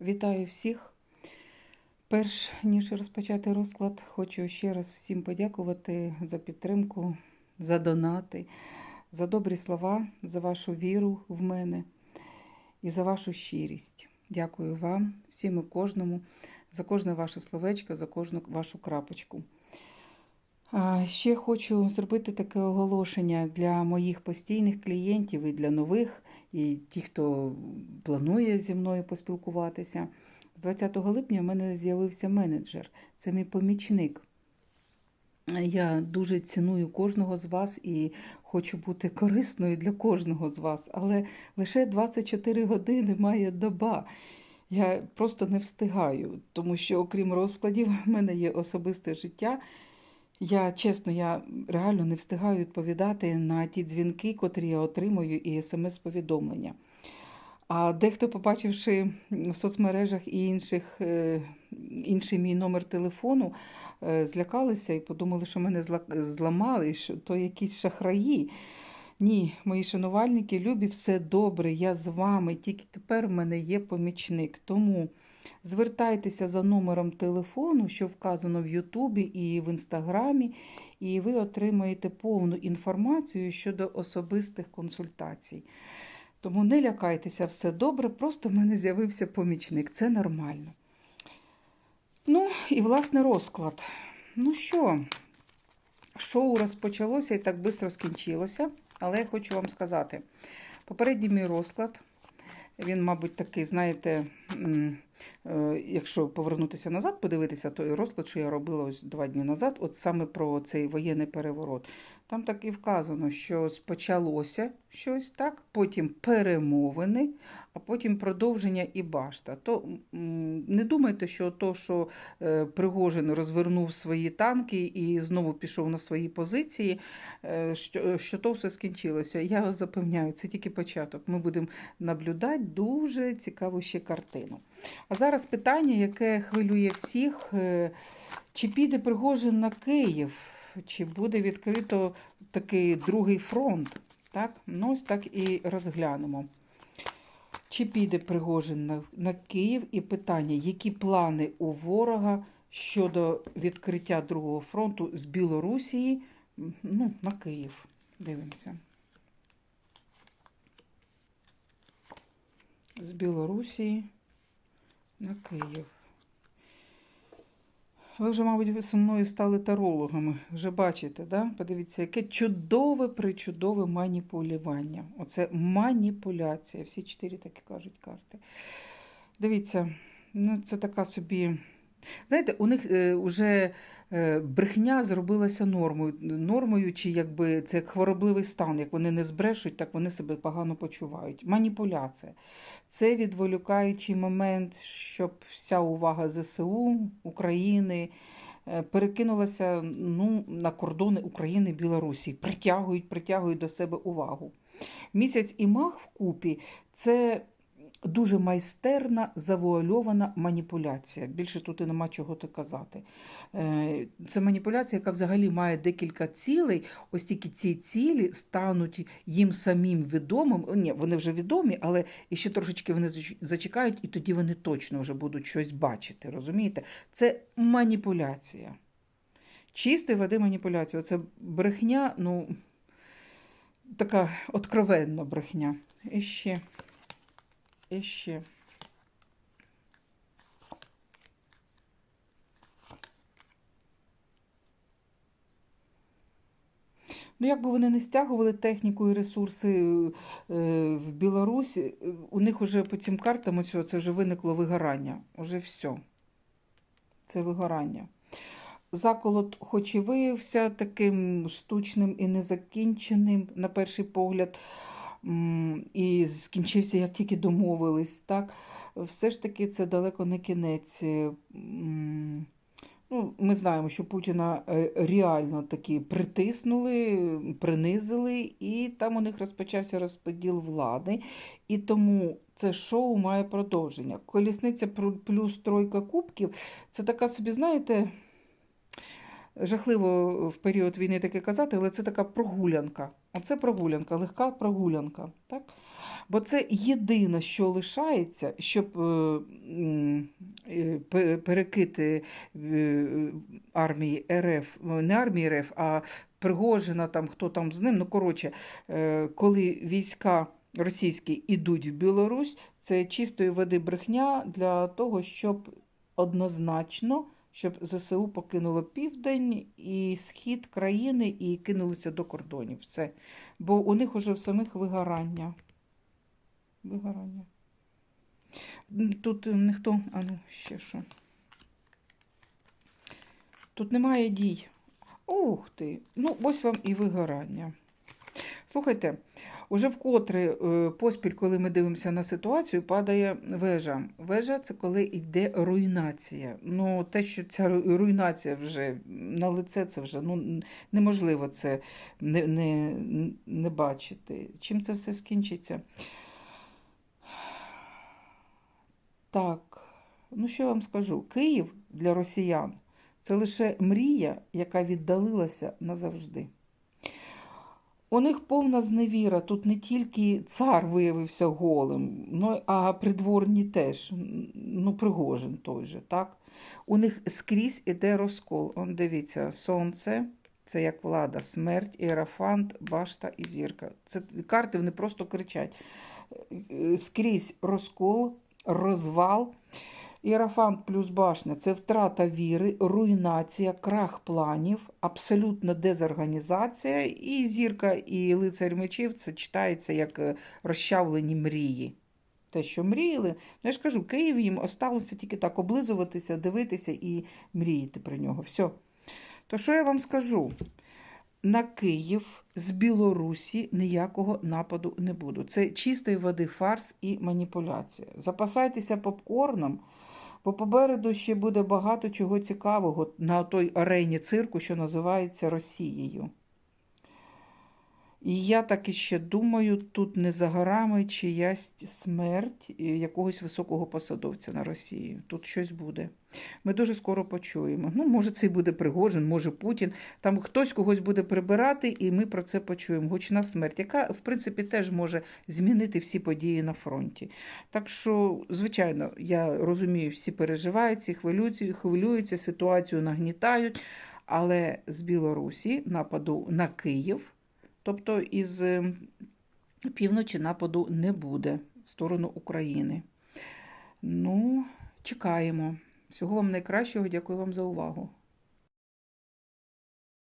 Вітаю всіх. Перш ніж розпочати розклад, хочу ще раз всім подякувати за підтримку, за донати, за добрі слова, за вашу віру в мене і за вашу щирість. Дякую вам, всім і кожному, за кожне ваше словечко, за кожну вашу крапочку. Ще хочу зробити таке оголошення для моїх постійних клієнтів і для нових, і ті, хто планує зі мною поспілкуватися. З 20 липня в мене з'явився менеджер, це мій помічник. Я дуже ціную кожного з вас і хочу бути корисною для кожного з вас, але лише 24 години має доба. Я просто не встигаю, тому що, окрім розкладів, в мене є особисте життя. Я чесно, я реально не встигаю відповідати на ті дзвінки, котрі я отримую, і смс-повідомлення. А дехто, побачивши в соцмережах і інших, е, інший мій номер телефону, е, злякалися і подумали, що мене зла- зламали, що то якісь шахраї. Ні, мої шанувальники, любі, все добре, я з вами. Тільки тепер в мене є помічник. Тому звертайтеся за номером телефону, що вказано в Ютубі і в Інстаграмі, і ви отримаєте повну інформацію щодо особистих консультацій. Тому не лякайтеся, все добре, просто в мене з'явився помічник, це нормально. Ну, і власне розклад. Ну що, шоу розпочалося і так швидко скінчилося, але я хочу вам сказати: попередній мій розклад, він, мабуть, такий, знаєте, якщо повернутися назад, подивитися той розклад, що я робила ось два дні назад, от саме про цей воєнний переворот. Там так і вказано, що спочалося щось так, потім перемовини, а потім продовження і башта. То не думайте, що то, що е, Пригожин розвернув свої танки і знову пішов на свої позиції, е, що, що то все скінчилося. Я вас запевняю, це тільки початок. Ми будемо наблюдати дуже цікаву ще картину. А зараз питання, яке хвилює всіх: е, чи піде Пригожин на Київ? Чи буде відкрито такий другий фронт? Так? Ну, ось так і розглянемо. Чи піде Пригожин на, на Київ? І питання, які плани у ворога щодо відкриття другого фронту з Білорусії ну, на Київ? Дивимося. З Білорусії на Київ. Ви вже, мабуть, ви зі мною стали тарологами. Вже бачите, да? Подивіться, яке чудове, причудове маніпулювання. Оце маніпуляція. Всі чотири такі кажуть карти. Дивіться, ну це така собі. Знаєте, у них вже е, брехня зробилася нормою. Нормою, чи якби це як хворобливий стан. Як вони не збрешуть, так вони себе погано почувають. Маніпуляція. Це відволікаючий момент, щоб вся увага ЗСУ, України е, перекинулася ну, на кордони України Білорусі. Притягують, притягують до себе увагу. Місяць і мах вкупі це дуже майстерна завуальована маніпуляція. Більше тут і нема чого ти казати. Е, Це маніпуляція, яка взагалі має декілька цілей. Ось тільки ці цілі стануть їм самим відомим. Ні, вони вже відомі, але ще трошечки вони зачекають, і тоді вони точно вже будуть щось бачити. Розумієте? Це маніпуляція. Чистої води маніпуляція. Це брехня, ну, така откровенна брехня. І ще. І ще. Ну, як би вони не стягували техніку і ресурси е, в Білорусь, е, у них уже по цим картам оцього, це вже виникло вигорання. Уже все. Це вигорання. Заколот, хоч і виявився таким штучним і незакінченим, на перший погляд, і скінчився, як тільки домовились, так? Все ж таки це далеко не кінець. Е, Ну, ми знаємо, що Путіна е, реально таки притиснули, принизили, і там у них розпочався розподіл влади. І тому це шоу має продовження. Колісниця плю- плюс тройка кубків це така собі, знаєте, жахливо в період війни таке казати, але це така прогулянка. Оце прогулянка, легка прогулянка. Так? Бо це єдине, що лишається, щоб е, е, перекити е, армії РФ, не армії РФ, а Пригожина, там, хто там з ним. Ну, коротше, коли війська російські йдуть в Білорусь, це чистої води брехня для того, щоб однозначно, щоб ЗСУ покинуло південь і схід країни і кинулося до кордонів. Все. Бо у них уже в самих вигорання. Вигорання. Тут ніхто. А ну, ще що. Тут немає дій. Ух ти! Ну, ось вам і вигорання. Слухайте, уже вкотре е, поспіль, коли ми дивимося на ситуацію, падає вежа. Вежа це коли йде руйнація. Ну, те, що ця руйнація вже на лице, це вже ну, неможливо це не, не, не бачити. Чим це все скінчиться? Так, ну що я вам скажу? Київ для росіян це лише мрія, яка віддалилася назавжди. У них повна зневіра. Тут не тільки цар виявився голим, ну, а придворні теж. Ну, Пригожин той же, так? У них скрізь іде розкол. Он дивіться, сонце, це як влада, смерть, іерафант, башта і зірка. Це карти вони просто кричать. Е, Скрізь розкол, розвал. Іерафант плюс башня це втрата віри, руйнація, крах планів, абсолютна дезорганізація. І зірка, і лицар мечів це читається як е, розчавлені мрії. Те, що мріяли. Ну, я ж кажу, Київ їм осталося тільки так облизуватися, дивитися і мріяти про нього. Все. То що я вам скажу? На Київ з Білорусі ніякого нападу не буде. Це чистої води фарс і маніпуляція. Запасайтеся попкорном, бо попереду ще буде багато чого цікавого на той арені цирку, що називається Росією. І я так іще думаю, тут не за горами чиясь смерть е, якогось високого посадовця на Росії. Тут щось буде. Ми дуже скоро почуємо. Ну, може, це і буде Пригожин, може Путін. Там хтось когось буде прибирати, і ми про це почуємо. Гучна смерть, яка, в принципі, теж може змінити всі події на фронті. Так що, звичайно, я розумію, всі переживають, всі хвилюються, хвилюються, ситуацію нагнітають. Але з Білорусі нападу на Київ, тобто із е, півночі нападу не буде в сторону України. Ну, чекаємо. Всього вам найкращого. Дякую вам за увагу.